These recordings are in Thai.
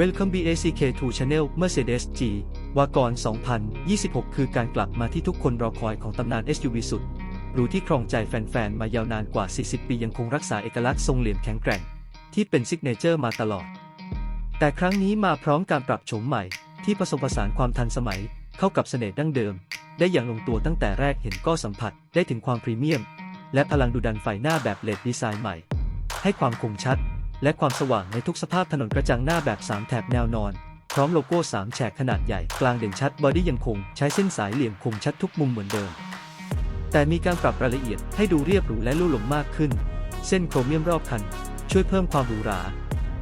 Welcome BACK to Channel Mercedes G วากร 2026 คือการกลับมาที่ทุกคนรอคอยของตำนาน SUV สุดหรูที่ครองใจแฟนๆ มายาวนานกว่า 40 ปียังคงรักษาเอกลักษณ์ทรงเหลี่ยมแข็งแกร่ง ที่เป็นซิกเนเจอร์มาตลอด แต่ครั้งนี้มาพร้อมการปรับโฉมใหม่ ที่ผสมผสานความทันสมัย เข้ากับเสน่ห์ดั้งเดิม ได้อย่างลงตัวตั้งแต่แรกเห็นก็สัมผัสได้ถึงความพรีเมียม และพลังดุดันไฟหน้าแบบเลดดีไซน์ใหม่ ให้ความคมชัด และความสว่างในทุกสภาพถนนกระจังหน้าแบบ 3 แถบแนวนอน พร้อมโลโก้ 3 แฉกขนาดใหญ่กลางเด่นชัดบอดี้ยังคงใช้เส้นสายเหลี่ยมคมชัดทุกมุมเหมือนเดิม แต่มีการปรับรายละเอียดให้ดูเรียบหรูและลู่หลงมากขึ้น เส้นโครเมียมรอบคัน ช่วยเพิ่มความหรูหรา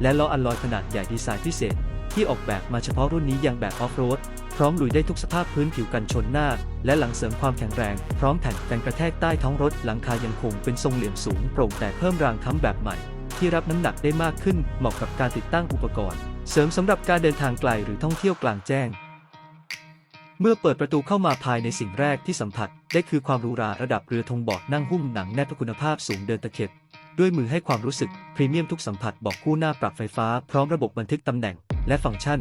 และล้ออัลลอยขนาดใหญ่ดีไซน์พิเศษ ที่ออกแบบมาเฉพาะรุ่นนี้ยังแบบออฟโรดพร้อมลุยได้ทุกสภาพพื้นผิวกันชนหน้า และหลังเสริมความแข็งแรง พร้อมแผ่นกันกระแทกใต้ท้องรถหลังคายังคงเป็นทรงเหลี่ยมสูงโปร่งแต่เพิ่มรางค้ำแบบใหม่ ที่รับน้ำหนักได้มากขึ้น เหมาะกับการติดตั้งอุปกรณ์ เสริมสำหรับการเดินทางไกลหรือท่องเที่ยวกลางแจ้ง เมื่อเปิดประตูเข้ามาภายในสิ่งแรกที่สัมผัส ได้คือความหรูหราระดับเรือธงบาะนั่งหุ้มหนังแน่นคุณภาพสูงเดินตะเข็บด้วยมือให้ความรู้สึก พรีเมียมทุกสัมผัสบอกคู่หน้าปรับไฟฟ้า พร้อมระบบบันทึกตำแหน่ง และฟังก์ชัน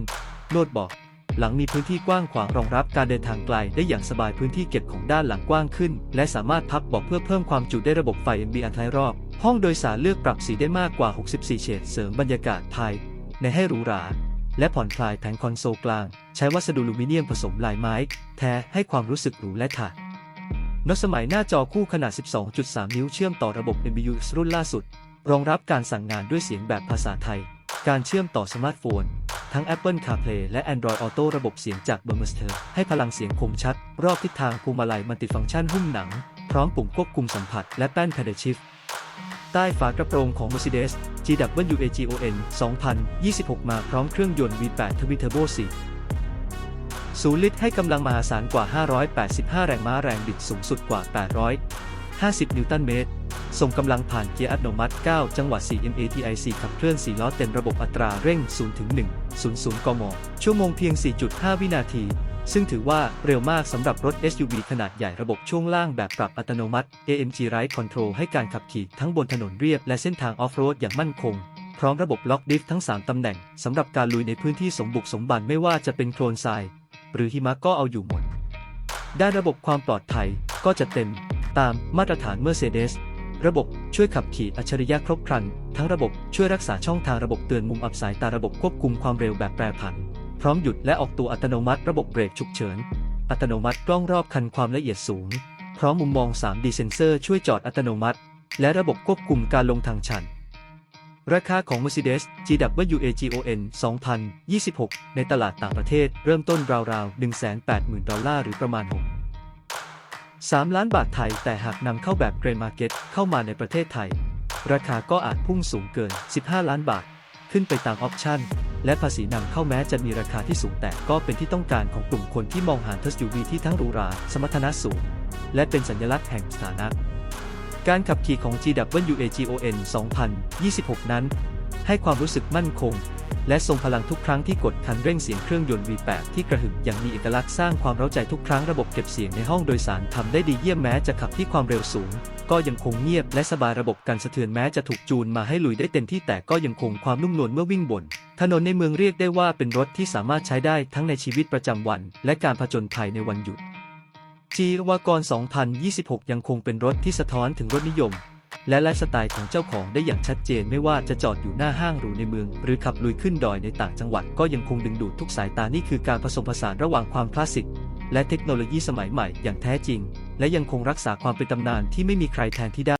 โน้ตบอก หลังมีพื้นที่กว้างขวางรองรับการเดินทางไกลได้อย่างสบายพื้นที่เก็บของด้านหลังกว้างขึ้น และสามารถพับบอกเพื่อเพิ่มความจุได้ระบบไฟ MB อันท้ายรอบ ห้องโดยสารเลือกปรับสีได้มากกว่า 64 เฉดเสริมบรรยากาศภายในให้หรูหรา และผ่อนคลายแผงคอนโซลกลาง ใช้วัสดุลูมิเนียมผสมลายไม้ แท้ให้ความรู้สึกหรูและถาดนสมัยหน้าจอคู่ขนาด 12.3 นิ้วเชื่อมต่อระบบ MBUX รุ่นล่าสุด รองรับการสั่งงานด้วยเสียงแบบภาษาไทย การเชื่อมต่อสมาร์ทโฟน ทั้ง Apple CarPlay และ Android Auto ระบบเสียงจาก b u r m s t e r ให้พลังเสียงคมชัด รอบทิศทางพวงมาลัยมัลติดฟังก์ชันหุ้มหนัง พร้อมปุ่มควบคุมสัมผัสและแป้น Pedal Shift ใต้ฝากระโปรงของ Mercedes GWAGON 2026 มาพร้อมเครื่องยนต์ V8 ทวิเทอร์โบ4ศูนย์ลิตรให้กำลังมหาศาลกว่า 585 แรงม้าแรงบิดสูงสุดกว่า 850 นิวตันเมตร ส่งกำลังผ่านเกียร์อัตโนมัติ 9 จังหวะ 4 MATIC ขับเคลื่อน 4 ล้อเต็มระบบอัตราเร่ง0ถึง1 00 กม ชั่วโมงเพียง 4.5 วินาที ซึ่งถือว่าเร็วมากสำหรับรถ SUV ขนาดใหญ่ระบบช่วงล่างแบบปรับอัตโนมัติ AMG Ride Control ให้การขับขี่ทั้งบนถนนเรียบและเส้นทางออฟโรดอย่างมั่นคง พร้อมระบบล็อกดิฟทั้ง 3 ตำแหน่งสำหรับการลุยในพื้นที่สมบุกสมบันไม่ว่าจะเป็นโคลนทราย หรือหิมะก็เอาอยู่หมด ด้านระบบความปลอดภัยก็จะเต็ม ตามมาตรฐาน Mercedes ระบบช่วยขับขี่อัจฉริยะครบครัน ทั้งระบบช่วยรักษาช่องทางระบบเตือนมุมอับสายตาระบบควบคุมความเร็วแบบแปรผัน พร้อมหยุดและออกตัวอัตโนมัติระบบเบรกฉุกเฉิน อัตโนมัติกล้องรอบคันความละเอียดสูง พร้อมมุมมอง 3D เซนเซอร์ช่วยจอดอัตโนมัติ และระบบควบคุมการลงทางชัน ราคาของ Mercedes GWAGON 2026 ในตลาดต่างประเทศเริ่มต้นราวๆ 180,000 ดอลลาร์หรือประมาณ 6 3 ล้านบาทไทย แต่หากนำเข้าแบบเกรนมาร์เก็ตเข้ามาในประเทศไทย ราคาก็อาจพุ่งสูงเกิน 15 ล้านบาท ขึ้นไปตามออปชั่น และภาษีนำเข้าแม้จะมีราคาที่สูงแต่ก็เป็นที่ต้องการของกลุ่มคนที่มองหาเทส UV ที่ทั้งหรูหรา สมรรถนะสูง และเป็นสัญลักษณ์แห่งสถานะ การขับขี่ของ GWAGON 2026 นั้น ให้ความรู้สึกมั่นคง และทรงพลังทุกครั้งที่กดคันเร่งเสียงเครื่องยนต์ V8 ที่กระหึ่มอย่างมีเอกลักษณ์สร้างความเร้าใจทุกครั้งระบบเก็บเสียงในห้องโดยสารทำได้ดีเยี่ยมแม้จะขับที่ความเร็วสูง ก็ยังคงเงียบและสบายระบบการสะเทือนแม้จะถูกจูนมาให้ลุยได้เต็มที่แต่ก็ยังคงความนุ่มนวลเมื่อวิ่งบน ถนนในเมืองเรียกได้ว่าเป็นรถที่สามารถใช้ได้ทั้งในชีวิตประจำวัน และการผจญภัยในวันหยุด G วากร 2026 ยังคงเป็นรถที่สะท้อนถึงรถนิยม และไลฟ์สไตล์ของเจ้าของได้อย่างชัดเจนไม่ว่าจะจอดอยู่หน้าห้างหรูในเมือง หรือขับลุยขึ้นดอยในต่างจังหวัดก็ยังคงดึงดูดทุกสายตานี่คือการผสมผสานระหว่างความคลาสสิกและเทคโนโลยีสมัยใหม่อย่างแท้จริง และยังคงรักษาความเป็นตำนานที่ไม่มีใครแทนที่ได้